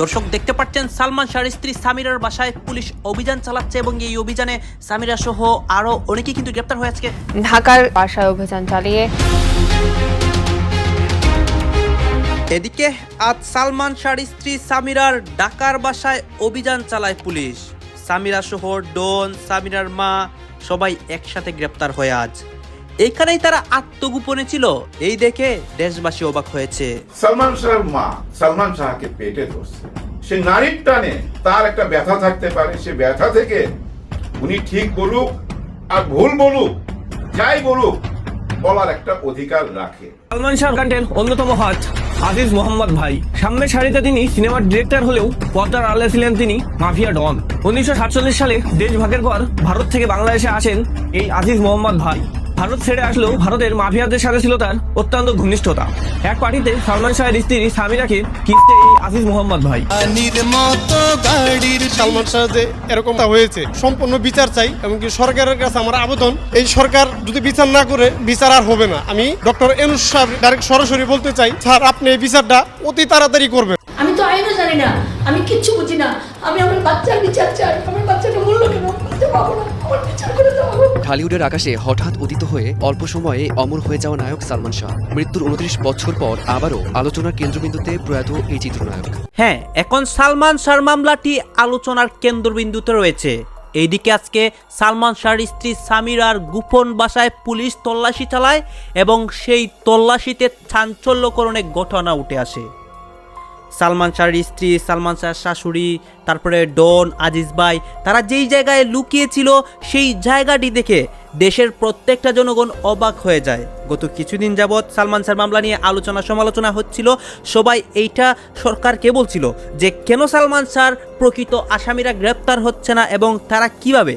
দর্শক দেখতে পাচ্ছেন সালমান শাহর স্ত্রী সামিরার বাসায় পুলিশ অভিযান চালাচ্ছে এবং এই অভিযানে সামিরা সহ আরও অনেকেই কিন্তু গ্রেপ্তার হয়ে আজকে। ঢাকার বাসায় অভিযান চালিয়ে এদিকে আজ সালমান শাহর স্ত্রী সামিরার ঢাকার বাসায় অভিযান চালায় পুলিশ। সামিরা সহ ডন সামিরার মা সবাই একসাথে গ্রেপ্তার হয়ে আজ। এখানেই তারা আত্মগোপনে ছিল। এই দেখে দেশবাসী অবাক হয়েছে। সালমান শাহর মা সালমান শাহকে পেটে ধরছে। সে নারীর টানে তার একটা ব্যথা থাকতে পারে সে ব্যথা থেকে উনি ঠিক বলুক আর ভুল বলুক যাই বলুক বলার একটা অধিকার রাখে। সালমান শাহ কান্টের অন্যতম হাত আজিজ মোহাম্মদ ভাই। সামনের সারিতে তিনি সিনেমার ডিরেক্টর হলেও পর্দার আলে ছিলেন তিনি মাফিয়া ডন। উনিশশো সাতচল্লিশ সালে দেশ ভাগের পর ভারত থেকে বাংলাদেশে আসেন এই আজিজ মোহাম্মদ ভাই। ভারত ছেড়ে আসলেও ভারতের মাফিয়াদের সাথে ছিল তার অত্যন্ত ঘনিষ্ঠতা। এক পার্টিতে সালমান শাহের স্ত্রী সামিরাকে কিনতে এই আজিজ মোহাম্মদ ভাই। গাড়ির সালমান শাহ যে এরকমটা হয়েছে। সম্পূর্ণ বিচার চাই এমনকি সরকারের কাছে আমার আবেদন এই সরকার যদি বিচার না করে বিচার আর হবে না। আমি ডক্টর এনুস সাহেব ডাইরেক্ট সরাসরি বলতে চাই স্যার আপনি এই বিচারটা অতি তাড়াতাড়ি করবেন। আমি তো আইনও জানি না আমি কিচ্ছু বুঝি না। আমি আমার বাচ্চার বিচার চাই আমার বাচ্চাটা মূল্য কেন? বুঝতে পারব না আমার বিচার করে। ঢালিউডের আকাশে হঠাৎ উদিত হয়ে অল্প সময়ে অমর হয়ে যাওয়া নায়ক সালমান শাহ। মৃত্যুর উনত্রিশ বছর পর আবারও আলোচনার কেন্দ্রবিন্দুতে প্রয়াত এই চিত্রনায়ক। হ্যাঁ এখন সালমান শাহর মামলাটি আলোচনার কেন্দ্রবিন্দুতে রয়েছে। এইদিকে আজকে সালমান শাহর স্ত্রী সামিরার গোপন বাসায় পুলিশ তল্লাশি চালায় এবং সেই তল্লাশিতে চাঞ্চল্যকর অনেক ঘটনা উঠে আসে। সালমান শাহর স্ত্রী, সালমান শাহর শাশুড়ি, তারপরে ডন, আজিজ ভাই, তারা যেই জায়গায় লুকিয়েছিল সেই জায়গাটি দেখে দেশের প্রত্যেকটা জনগণ অবাক হয়ে যায়। গত কিছুদিন যাবৎ সালমান শাহর মামলা নিয়ে আলোচনা সমালোচনা হচ্ছিল। সবাই এইটা সরকারকে বলছিল যে, কেন সালমান শাহর প্রকৃত আসামিরা গ্রেপ্তার হচ্ছে না এবং তারা কীভাবে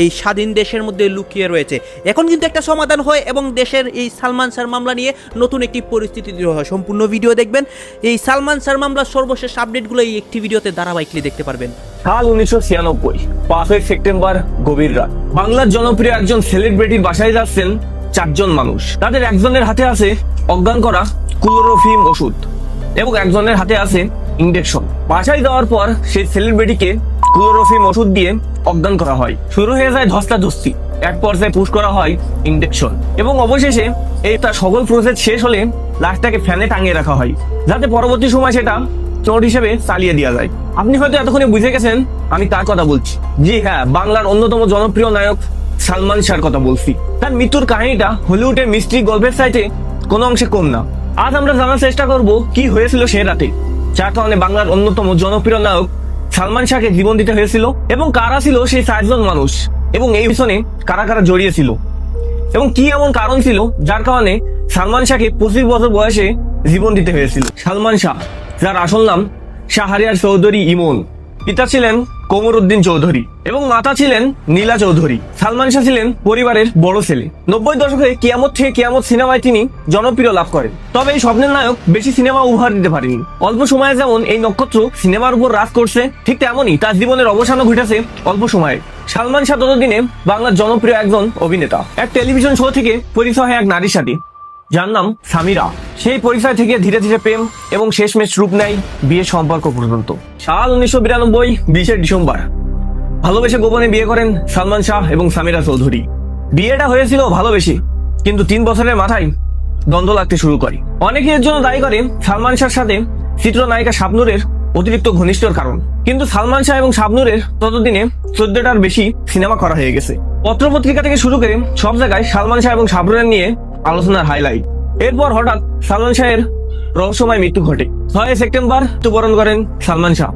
এই স্বাধীন দেশের মধ্যে লুকিয়ে রয়েছে। এখন কিন্তু একটা সমাধান হয় এবং দেশের এই সালমান শাহর মামলা নিয়ে নতুন একটি পরিস্থিতি হয়। সম্পূর্ণ ভিডিও দেখবেন। এই সালমান শাহর মামলার সর্বশেষ আপডেটগুলো এই একটি ভিডিওতে ধারাবাহিকলি দেখতে পারবেন। সাল উনিশশো ছিয়ানব্বই, পাঁচই সেপ্টেম্বর, গভীর রাত। বাংলার জনপ্রিয় একজন সেলিব্রিটির বাসায় যাচ্ছেন চারজন মানুষ। তাদের একজনের হাতে আছে অজ্ঞান করা ক্লোরোফিম ওষুধ এবং একজনের হাতে আছে ইঞ্জেকশন বাসায় যাওয়ার পর সেই সেলিব্রিটিকে ক্লোরোফিম ওষুধ দিয়ে অজ্ঞান করা হয়। শুরু হয়ে যায় ধস্তাধস্তি। এক পর্যায়ে পুশ করা হয় ইঞ্জেকশন এবং অবশেষে এই তার সকল প্রসেস শেষ হলে লাশটাকে ফ্যানে টাঙিয়ে রাখা হয়, যাতে পরবর্তী সময় সেটা চোট হিসেবে চালিয়ে দেওয়া যায়। আপনি হয়তো এতক্ষণে বুঝে গেছেন, আমি তার কথা বলছি। জি হ্যাঁ বাংলার অন্যতম জনপ্রিয় নায়ক সালমান শাহর কথা বলছি। তার মৃত্যুর কাহিনীটা হলিউডের মিস্ট্রি গল্পের সাইটে কোনো অংশে কম না। আজ আমরা জানার চেষ্টা করব, কি হয়েছিল সে রাতে। যার কারণে বাংলার অন্যতম জনপ্রিয় নায়ক সালমান শাহকে জীবন দিতে হয়েছিল এবং কারা ছিল সেই চারজন মানুষ এবং এই পিছনে কারা কারা জড়িয়ে ছিল? এবং কি এমন কারণ ছিল যার কারণে সালমান শাহকে পঁচিশ বছর বয়সে জীবন দিতে হয়েছিল? সালমান শাহ, যার আসল নাম শাহরিয়ার চৌধুরী ইমন। পিতা ছিলেন কোমর উদ্দিন চৌধুরী এবং মাতা ছিলেন নীলা চৌধুরী। সালমান শাহ ছিলেন পরিবারের বড় ছেলে। নব্বই দশকে কিয়ামত থেকে কিয়ামত সিনেমায় তিনি জনপ্রিয় লাভ করেন। তবে এই স্বপ্নের নায়ক বেশি সিনেমা উপহার দিতে পারেনি। অল্প সময়ে যেমন এই নক্ষত্র সিনেমার উপর রাজ করছে, ঠিক তেমনই তার জীবনের অবসানও ঘটেছে অল্প সময়ে। সালমান শাহ ততদিনে বাংলার জনপ্রিয় একজন অভিনেতা। এক টেলিভিশন শো থেকে পরিচয় হয় এক নারীর সাথে। যার নাম সামিরা। সেই পরিচয় থেকে ধীরে ধীরে প্রেম এবং শেষমেশ রূপ নেয় বিয়ের সম্পর্ক পর্যন্ত। সাল উনিশশো বিরানব্বই বিশে ডিসেম্বর। ভালোবেসে গোপনে বিয়ে করেন সালমান শাহ এবং সামিরা চৌধুরী। বিয়েটা হয়েছিল ভালোবেসে, কিন্তু তিন বছরের মাথায় দ্বন্দ্ব লাগতে শুরু করে। অনেকে এর জন্য দায়ী করেন সালমান শাহর সাথে চিত্রনায়িকা শাবনুরের অতিরিক্ত ঘনিষ্ঠর কারণ। কিন্তু সালমান শাহ এবং শাবনুরের ততদিনে চোদ্দটার বেশি সিনেমা করা হয়ে গেছে। পত্রপত্রিকা থেকে শুরু করে সব জায়গায় সালমান শাহ এবং শাবনুরের নিয়ে আলোচনার হাইলাইট এরপর হঠাৎ সালমান শাহের রহস্যময় মৃত্যু ঘটে। ছয় সেপ্টেম্বর মৃত্যুবরণ করেন সালমান শাহ।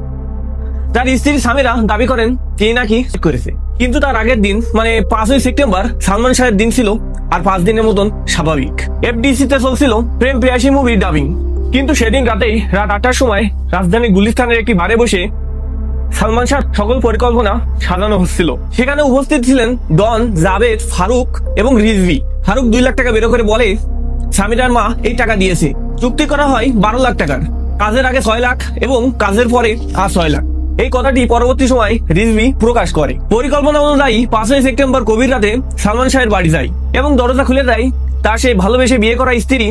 তার স্ত্রী সামিরা দাবি করেন, তিনি নাকি করেছে। কিন্তু তার আগের দিন মানে পাঁচই সেপ্টেম্বর, সালমান শাহের দিন ছিল, আর পাঁচ দিনের মতন স্বাভাবিক। এফডিসি তে চলছিল প্রেম প্রিয়াসী মুভির ডাবিং কিন্তু সেদিন রাতেই রাত আটটার সময় রাজধানী গুলিস্তানের একটি বারে বসে সালমান শাহ সকল পরিকল্পনা সাজানো হচ্ছিল। সেখানে উপস্থিত ছিলেন ডন, জাভেদ, ফারুক এবং রিজভি। ফারুক দুই লাখ টাকা বের করে বলে, সামিরার মা এই টাকা দিয়েছে। চুক্তি করা হয় বারো লাখ টাকার। কাজের আগে ছয় লাখ এবং কাজের পরে আর ছয় লাখ। এই কথাটি পরবর্তী সময় রিজভি প্রকাশ করে। পরিকল্পনা অনুযায়ী পাঁচই সেপ্টেম্বর কবির রাতে সালমান শাহের বাড়ি যায় এবং দরজা খুলে দেয় তার সেই ভালোবেসে বিয়ে করা স্ত্রী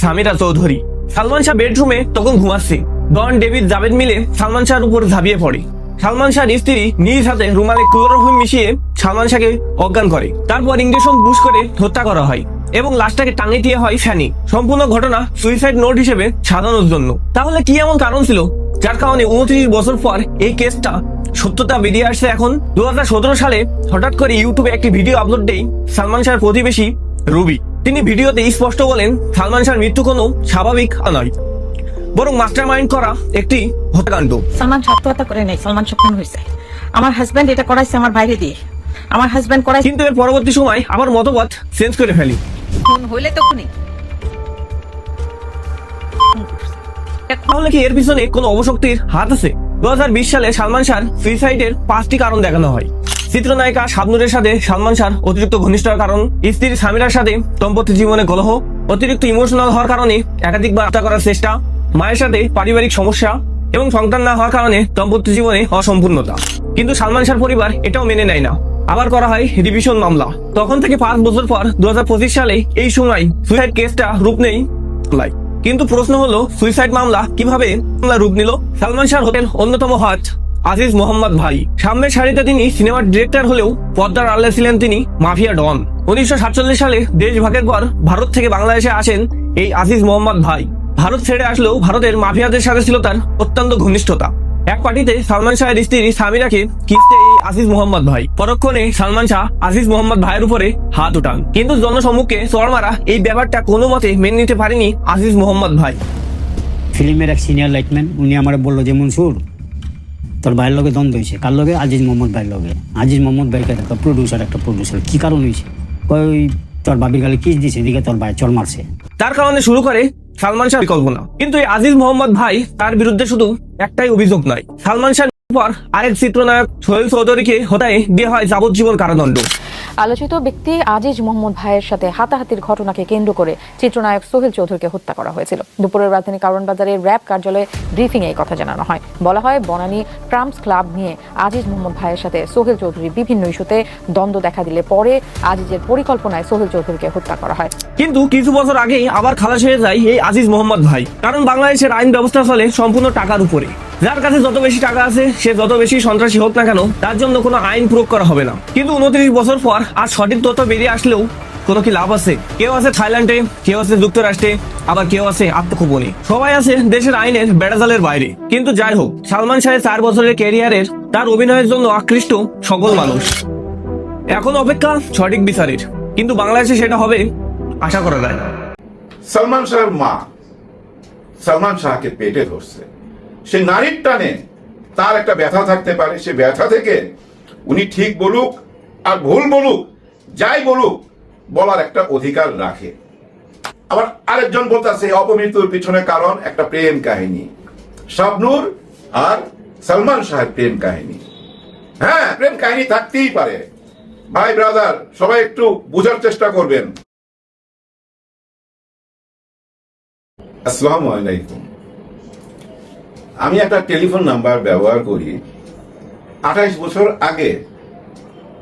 সামিরা চৌধুরী। সালমান শাহ বেডরুমে তখন ঘুমাচ্ছে। ডন ডেভিড জাভেদ মিলে সালমান শাহর উপর ঝাঁপিয়ে পড়ে। সালমান শাহর স্ত্রী নিজ হাতে রুমালে ক্লোরোফিম মিশিয়ে সালমান শাহকে অজ্ঞান করে। তারপর ইঞ্জেকশন বুশ করে হত্যা করা হয় এবং লাশটাকে টাঙিয়ে দিয়ে হয় ফ্যানি সম্পূর্ণ ঘটনা সুইসাইড নোট হিসেবে সাজানোর জন্য। তাহলে কি এমন কারণ ছিল যার কারণে উনত্রিশ বছর পর এই কেসটা সত্যতা বেরিয়ে আসছে এখন? দু হাজার সতেরো সালে হঠাৎ করে ইউটিউবে একটি ভিডিও আপলোড দেই সালমান শাহর প্রতিবেশী রুবি। তিনি ভিডিওতে স্পষ্ট বলেন, সালমান শাহর মৃত্যু কোনো স্বাভাবিক নয়। বরং মাস্টার মাইন্ড করা একটি হত্যাকাণ্ড। সালমান আত্মহত্যা করে নাই সালমান খুন হয়েছে। আমার হাজব্যান্ড এটা করাইছে আমার বাইরে দিয়ে। আমার হাজব্যান্ড করাইছে কিন্তু এর পরবর্তী সময় আবার মতবাদ চেঞ্জ করে ফেলি। খুন হইলে তো খুনি। তাহলে কি এর পিছনে কোনো অবশক্তির হাত আছে? দু হাজার বিশ সালে সালমান শাহর সুইসাইডের পাঁচটি কারণ দেখানো হয়। চিত্রনায়িকা শাবনুরের সাথে সালমান শাহর অতিরিক্ত ঘনিষ্ঠতার কারণ স্ত্রী সামিরার সাথে দম্পতি জীবনে কলহ অতিরিক্ত ইমোশনাল হওয়ার কারণে একাধিকবার হত্যা করার চেষ্টা মায়ের সাথে পারিবারিক সমস্যা এবং সন্তান না হওয়ার কারণে দম্পত্য জীবনে অসম্পূর্ণতা। কিন্তু সালমান শাহর পরিবার এটাও মেনে নেয় না। আবার করা হয় রিভিশন মামলা। তখন থেকে পাঁচ বছর পর দুহাজার পঁচিশ সালে এই সময় সুইসাইড কেসটা রূপ নেই মামলায়। কিন্তু প্রশ্ন হলো সুইসাইড মামলা কীভাবে মামলা রূপ নিল? সালমান শাহর হোটেল অন্যতম হাত আজিজ মোহাম্মদ ভাই। সামনের সারিতে তিনি সিনেমার ডিরেক্টর হলেও পদ্মার আল্লাহ ছিলেন তিনি মাফিয়া ডন। উনিশশো সাতচল্লিশ সালে দেশভাগের পর ভারত থেকে বাংলাদেশে আসেন এই আজিজ মোহাম্মদ ভাই। ভারত ছেড়ে আসলেও ভারতের মাফিয়াদের সাথে ছিল তার অত্যন্ত ঘনিষ্ঠতা। এক পার্টিতে সালমান শাহের স্ত্রী সামিরাকে কিস্তে এই আজিজ মোহাম্মদ ভাই? পরক্ষণে সালমান শাহ আজিজ মোহাম্মদ ভাইয়ের উপরে হাত উঠান। কিন্তু জনসম্মুখে চড় মারা এই ব্যাপারটা কোনো মতে মেনে নিতে পারেনি আজিজ মোহাম্মদ ভাই। ফিল্মের এক সিনিয়র লাইটম্যান উনি আমার বলল যে মনসুর তোর ভাইয়ের লগে দ্বন্দ্ব হয়েছে। কার লগে? আজিজ মোহাম্মদ ভাইয়ের লগে। আজিজ মোহাম্মদ ভাইকে একটা প্রডিউসার একটা প্রডিউসার কি কারণ হয়েছে? ওই তোর বাবির গালে কিস দিছে এদিকে তোর ভাই চল মারছে। তার কারণে শুরু করে সালমান শাহ বিকল্প না কিন্তু এই আজিজ মোহাম্মদ ভাই তার বিরুদ্ধে শুধু একটাই অভিযোগ নয়। সালমান শাহ পর আরেক চিত্রনায়ক সোহেল চৌধুরীকে হতায় দেওয়া হয় যাবজ্জীবন কারাদণ্ড। আলোচিত ব্যক্তি আজিজ মোহাম্মদ ভাইয়ের সাথে হাতাহাতির ঘটনাকে কেন্দ্র করে চিত্রনায়ক সোহেল চৌধুরীকে হত্যা করা হয়েছিল। দুপুরের রাজধানী কারণ বাজারের র্যাব কার্যালয়ে ব্রিফিং এই কথা জানানো হয়। বলা হয়, বনানী ট্রাম্পস ক্লাব নিয়ে আজিজ মোহাম্মদ ভাইয়ের সাথে সোহেল চৌধুরী বিভিন্ন ইস্যুতে দ্বন্দ্ব দেখা দিলে পরে আজিজের পরিকল্পনায় সোহেল চৌধুরীকে হত্যা করা হয়। কিন্তু কিছু বছর আগেই আবার খালাস হয়ে যায় এই আজিজ মোহাম্মদ ভাই। কারণ বাংলাদেশের আইন ব্যবস্থা চলে সম্পূর্ণ টাকার উপরে। যার কাছে যত বেশি টাকা আছে, সে যত বেশি সন্ত্রাসী হোক না কেন, তার জন্য কোনো আইন প্রয়োগ করা হবে না। কিন্তু উনত্রিশ বছর পর আর সঠিক তথ্য বেরিয়ে আসলেও কোনো কি লাভ আছে? কেউ আছে থাইল্যান্ডে, কেউ আছে যুক্তরাষ্ট্রে, আবার কেউ আছে আত্মগোপনে। সবাই আছে দেশের আইনের বেড়াজালের বাইরে। কিন্তু যাই হোক, সালমান শাহের চার বছরের ক্যারিয়ারের তার অভিনয়ের জন্য আকৃষ্ট সকল মানুষ। এখন অপেক্ষা সঠিক বিচারের। কিন্তু বাংলাদেশে সেটা হবে আশা করা যায়। সালমান শাহর মা সালমান শাহকে পেটে ধরছে। সে নারীর টানে তার একটা ব্যথা থাকতে পারে, সে ব্যথা থেকে উনি ঠিক বলুক আর ভুল বলুক, যাই বলুক, বলার একটা অধিকার রাখে। আবার আরেকজন বলতেছে, অপমৃত্যুর পিছনে কারণ একটা প্রেম কাহিনী। শাবনূর আর সালমান শাহের প্রেম কাহিনী। হ্যাঁ প্রেম কাহিনী থাকতেই পারে। ভাই ব্রাদার সবাই একটু বোঝার চেষ্টা করবেন। আসসালামু আলাইকুম। আমি একটা টেলিফোন নাম্বার ব্যবহার করি। আঠাইশ বছর আগে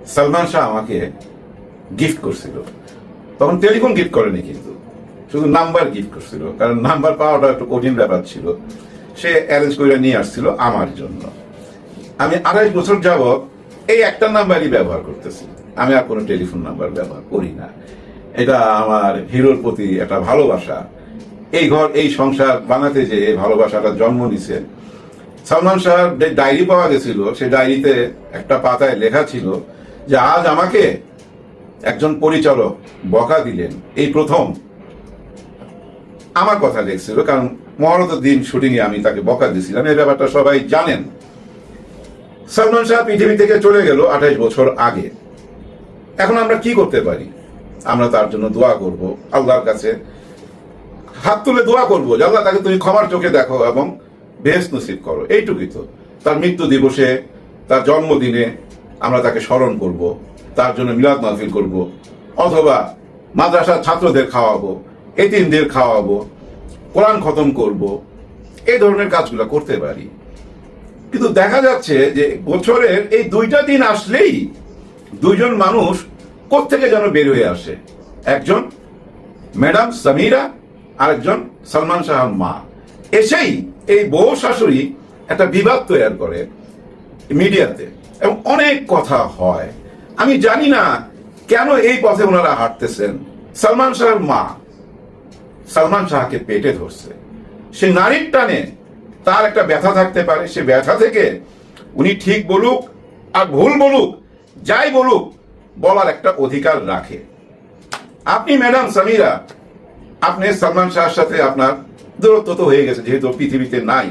সালমান শাহ আমাকে গিফট করছিল। তখন টেলিফোন গিফট করেনি কিন্তু। শুধু নাম্বার গিফট করছিল। কারণ নাম্বার পাওয়াটা একটু কঠিন ব্যাপার ছিল। সে অ্যারেঞ্জ করে নিয়ে আসছিল আমার জন্য। আমি আড়াইশ বছর যাবৎ এই একটা নাম্বারই ব্যবহার করতেছি। আমি আর কোনো টেলিফোন নাম্বার ব্যবহার করি না। এটা আমার হিরোর প্রতি একটা ভালোবাসা। এই ঘর, এই সংসার বানাতে যে এই ভালোবাসাটা জন্ম নিছে। সালমান শাহর যে ডায়েরি পাওয়া গেছিল সেই ডায়েরিতে একটা পাতায় লেখা ছিল যে আজ আমাকে একজন পরিচালক বকা দিলেন, এই প্রথম। আমার কথা লেখছিল কারণ মহরতের দিন শুটিংয়ে আমি তাকে বকা দিয়েছিলাম, এই ব্যাপারটা সবাই জানেন। সালমান শাহ পৃথিবী থেকে চলে গেল আঠাইশ বছর আগে। এখন আমরা কি করতে পারি? আমরা তার জন্য দোয়া করব, আল্লাহর কাছে হাত তুলে দোয়া করব। আল্লাহ, তাকে তুমি ক্ষমার চোখে দেখো এবং বেহেস নসিব করো। এইটুকুই তো। তার মৃত্যু দিবসে, তার জন্মদিনে আমরা তাকে স্মরণ করব, তার জন্য মিলাদ মাহফিল করব, অথবা মাদ্রাসার ছাত্রদের খাওয়াবো, এতিমদের খাওয়াবো, কোরআন খতম করব, এই ধরনের কাজগুলো করতে পারি। কিন্তু দেখা যাচ্ছে যে বছরের এই দুইটা দিন আসলেই দুইজন মানুষ কোত্থেকে যেন বের হয়ে আসে? একজন ম্যাডাম সামিরা আরেকজন সালমান শাহর মা। এসেই এই বউ শাশুড়ি একটা বিবাদ তৈরি করে মিডিয়াতে এবং অনেক কথা হয়। আমি জানি না কেন এই পথে ওনারা হাঁটতেছেন। সালমান শাহর মা সালমান শাহকে পেটে ধরছে। সে নারীর টানে তার একটা ব্যথা থাকতে পারে। সে ব্যথা থেকে উনি ঠিক বলুক আর ভুল বলুক, যাই বলুক, বলার একটা অধিকার রাখে। আপনি ম্যাডাম সামিরা আপনি সালমান শাহর সাথে আপনার দূরত্ব তো হয়ে গেছে, যেহেতু পৃথিবীতে নাই।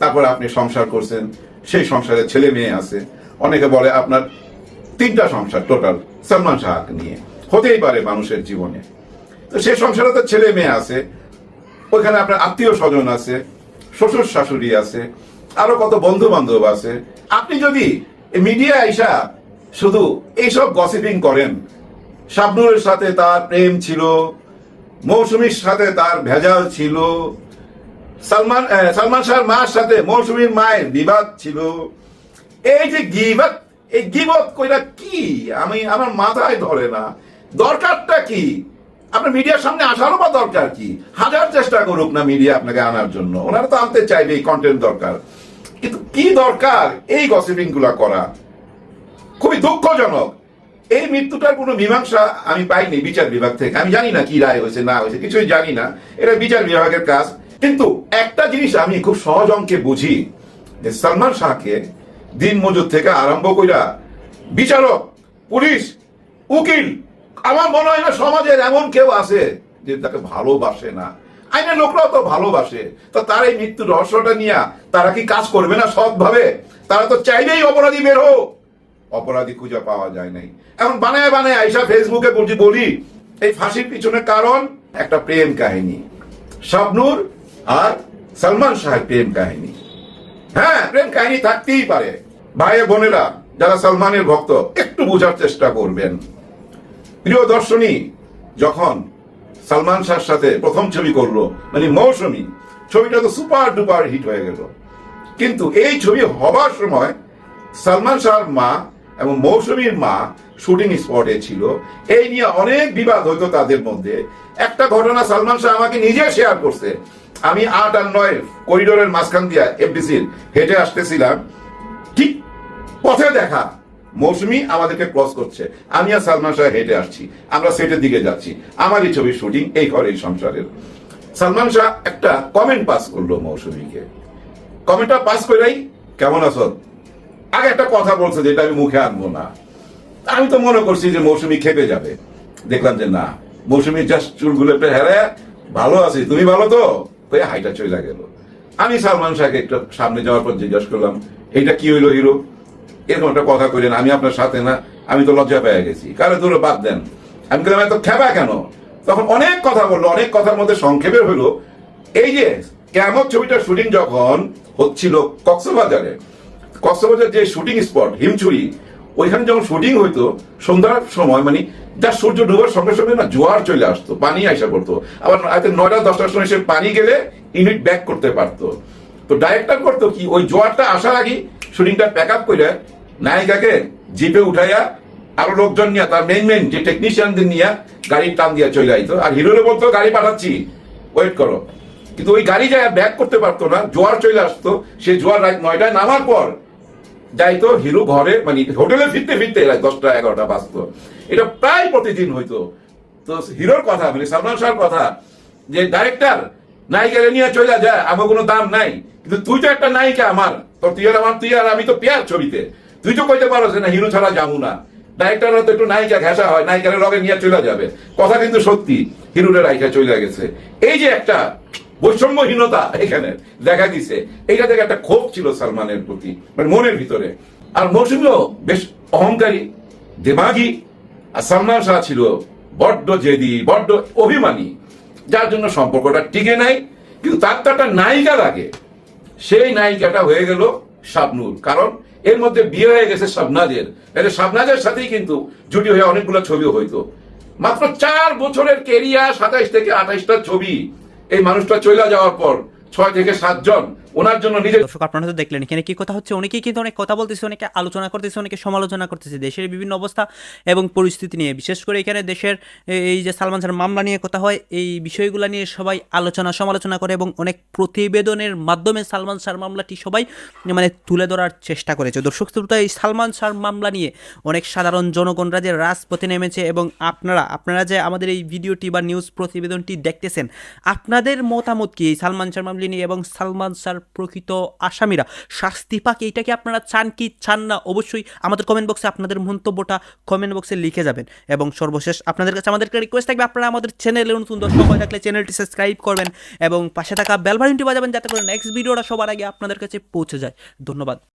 তারপর আপনি সংসার করছেন, সেই সংসারে ছেলে মেয়ে আছে। অনেকে বলে আপনার তিনটা সংসার টোটাল সালমান শাহকে নিয়ে। হতেই পারে মানুষের জীবনে। তো সেই সংসারে তো ছেলে মেয়ে আছে, ওইখানে আপনার আত্মীয় স্বজন আছে, শ্বশুর শাশুড়ি আছে, আরও কত বন্ধু বান্ধব আছে। আপনি যদি মিডিয়া আইসা শুধু এইসব গসিপিং করেন, শাবনুরের সাথে তার প্রেম ছিল মৌসুমীর সাথে তার ভেজাল ছিল। সালমান সালমান শাহর মার সাথে মৌসুমীর মায়ের বিবাদ ছিল। এই যে গিবাদ এই গিবত কইরা কি? আমি, আমার মাথায় ধরে না। দরকারটা কি? আপনার মিডিয়ার সামনে আসারও বা দরকার কি? হাজার চেষ্টা করুক না মিডিয়া আপনাকে আনার জন্য। ওনারা তো আনতে চাইবে, এই কন্টেন্ট দরকার। কিন্তু কি দরকার এই গসিপিংগুলা করা? খুবই দুঃখজনক। এই মৃত্যুটার কোনো মীমাংসা আমি পাইনি বিচার বিভাগ থেকে। আমি জানি না কি রায় হয়েছে, না হয়েছে, কিছুই জানি না। এটা বিচার বিভাগের কাজ। কিন্তু একটা জিনিস আমি খুব সহজ অঙ্কে বুঝি, যে সালমান শাহকে দিন মজুর থেকে আরম্ভ কইরা বিচারক, পুলিশ, উকিল, আমার মনে হয় না সমাজের এমন কেউ আছে যে তাকে ভালোবাসে না। আইনের লোকরাও তো ভালোবাসে। তো তার এই মৃত্যু রহস্যটা নিয়ে তারা কি কাজ করবে না সৎভাবে? তারা তো চাইলেই অপরাধী বের হোক। অপরাধী খুঁজে পাওয়া যায় নাই। এখন বানায় বানায় আইসা ফেসবুকে বলছি, বলি, এই ফাঁসির পিছনে কারণ? একটা প্রেম কাহিনী। শাবনুর আর সালমান শাহের প্রেম কাহিনী। হ্যাঁ প্রেম কাহিনী থাকতেই পারে। ভাই বোনেরা, যারা সালমানের ভক্ত, একটু বোঝার চেষ্টা করবেন। প্রিয় দর্শনী, যখন সালমান শাহর সাথে প্রথম ছবি করল মানে মৌসুমী, ছবিটা তো সুপার ডুপার হিট হয়ে গেল। কিন্তু এই ছবি হবার সময় সালমান শাহর মা এবং মৌসুমীর মা শুটিং স্পটে ছিল। এই নিয়ে অনেক বিবাদ হইতো তাদের মধ্যে। একটা ঘটনা সালমান শাহ আমাকে নিজে শেয়ার করছে। আমি আট আর নয় করিডোরের মাঝখান দিয়া এফডিসির হেঁটে আসতেছিলাম। ঠিক পথে দেখা মৌসুমি আমাদেরকে ক্রস করছে। আমি আর সালমান শাহ হেঁটে আসছি। আমরা সেটের দিকে যাচ্ছি। আমারই ছবির শুটিং এই ঘরের সংসারের। সালমান শাহ একটা কমেন্ট পাস করল মৌসুমীকে। কমেন্টটা পাস করেই কেমন আছো? আগে একটা কথা বলছে যেটা আমি মুখে আনব না। আমি তো মনে করছি যে মৌসুমি খেপে যাবে। দেখলাম যে না, মৌসুমি জাস্ট চুলগুলো একটু হেরে, ভালো আছি। তুমি ভালো তো? হাইটা চলে গেল। আমি সালমান শাহকে একটু সামনে যাওয়ার পর জিজ্ঞাসা করলাম, এইটা কি হইল হিরো? এরকম একটা কথা কইলেন, আমি আপনার সাথে না, আমি তো লজ্জা পেয়ে গেছি। কারও দূরে বাদ দেন। আমি বললাম, এত খেপা কেন? তখন অনেক কথা বলল, অনেক কথার মধ্যে সংক্ষেপে হলো এই যে কেমন ছবিটার শুটিং যখন হচ্ছিল কক্সবাজারে কক্সবাজার যে শুটিং স্পট হিমচুরি ওইখানে যখন শুটিং হইতো, সন্ধ্যার সময় মানে যা সূর্য ডুবার সঙ্গে সঙ্গে না জোয়ার চলে আসতো, পানি আসা করতো আবার নয়টা, দশটার সময় সে পানি গেলে ইউনিট ব্যাক করতে পারতো। তো ডাইরেক্টর করতো কি, ওই জোয়ারটা আসার আগে শুটিংটা প্যাক আপ করে নায়িকাকে জিপে উঠাইয়া আরও লোকজন নিয়ে, তার মেইন মেইন যে টেকনিশিয়ানদের নিয়ে গাড়ির টান দিয়ে চলে আইতো। আর হিরোরে বলতো, গাড়ি পাঠাচ্ছি ওয়েট করো। কিন্তু ওই গাড়ি যায় ব্যাক করতে পারতো না, জোয়ার চলে আসতো, সে জোয়ার নয়টায় নামার পর যাইতো, হিরো ঘরে মানে হোটেলে ফিরতে ফিরতে দশটা, এগারোটা বাজতো। এটা প্রায় প্রতিদিন হইতো। তো হিরোর কথা মানে সালমান শাহর কথা, যে, ডাইরেক্টর, নায়িকারে নিয়ে চলে যায় আমার কোনো দাম নাই। কিন্তু তুই তো একটা নায়িকা আমার। তো তুই আর আমার, তুই আর আমি তো পেয়ার ছবিতে। তুই তো কইতে পারো যে, না, হিরো ছাড়া যাব না। ডাইরেক্টর তো একটু নায়িকা ঘেঁষা হয় নায়িকারের লগে নিয়ে চলে যাবে। কথা কিন্তু সত্যি, হিরোরে নায়িকা চলে গেছে। এই যে একটা বৈষম্যহীনতা এখানে দেখা দিছে। এইটা থেকে একটা ক্ষোভ ছিল সালমানের প্রতি মানে মনের ভিতরে। আর মৌসুমিও বেশ অহংকারী দেমাগী আর সালমান শাহ ছিল বড্ড জেদি, বড্ড অভিমানী, যার জন্য সম্পর্কটা টিকে নাই। কিন্তু তার তো একটা নায়িকা লাগে। সেই নায়িকাটা হয়ে গেল শাবনুর। কারণ এর মধ্যে বিয়ে হয়ে গেছে শাবনাজের। এতে শাবনাজের সাথেই কিন্তু জুটি হয়ে অনেকগুলো ছবিও হইতো। মাত্র চার বছরের কেরিয়ার সাতাইশ থেকে আঠাইশটা ছবি। এই মানুষটা চলে যাওয়ার পর ছয় থেকে সাতজন ওনার জন্য নিজের দর্শক, আপনারা তো দেখলেন এখানে কি কথা হচ্ছে, অনেকেই কিন্তু অনেক কথা বলতেছে, অনেকে আলোচনা করতেছে, অনেকে সমালোচনা করতেছে, দেশের বিভিন্ন অবস্থা এবং পরিস্থিতি নিয়ে। বিশেষ করে এখানে দেশের এই যে সালমান শাহর মামলা নিয়ে কথা হয়, এই বিষয়গুলো নিয়ে সবাই আলোচনা, সমালোচনা করে এবং অনেক প্রতিবেদনের মাধ্যমে সালমান শাহর মামলাটি সবাই মানে তুলে ধরার চেষ্টা করেছে। দর্শক শ্রোতা, এই সালমান শাহর মামলা নিয়ে অনেক সাধারণ জনগণরা যে রাজপথে নেমেছে এবং আপনারা আপনারা যে আমাদের এই ভিডিওটি বা নিউজ প্রতিবেদনটি দেখতেছেন, আপনাদের মতামত কি এই সালমান শাহর মামলা নিয়ে এবং সালমান শাহর প্রকৃত আসামিরা। শাস্তি পাক, এইটা কি আপনারা চান কি চান না? অবশ্যই আমাদের কমেন্ট বক্সে আপনাদের মন্তব্যটা কমেন্ট বক্সে লিখে যাবেন। এবং সর্বশেষ আপনাদের কাছে আমাদেরকে রিকোয়েস্ট থাকবে, আপনারা আমাদের চ্যানেলে নতুন দর্শক হয়ে থাকলে চ্যানেলটি সাবস্ক্রাইব করবেন এবং পাশে থাকা বেলভারিনটি বাজাবেন, যাতে করে নেক্সট ভিডিওটা সবার আগে আপনাদের কাছে পৌঁছে যায়। ধন্যবাদ।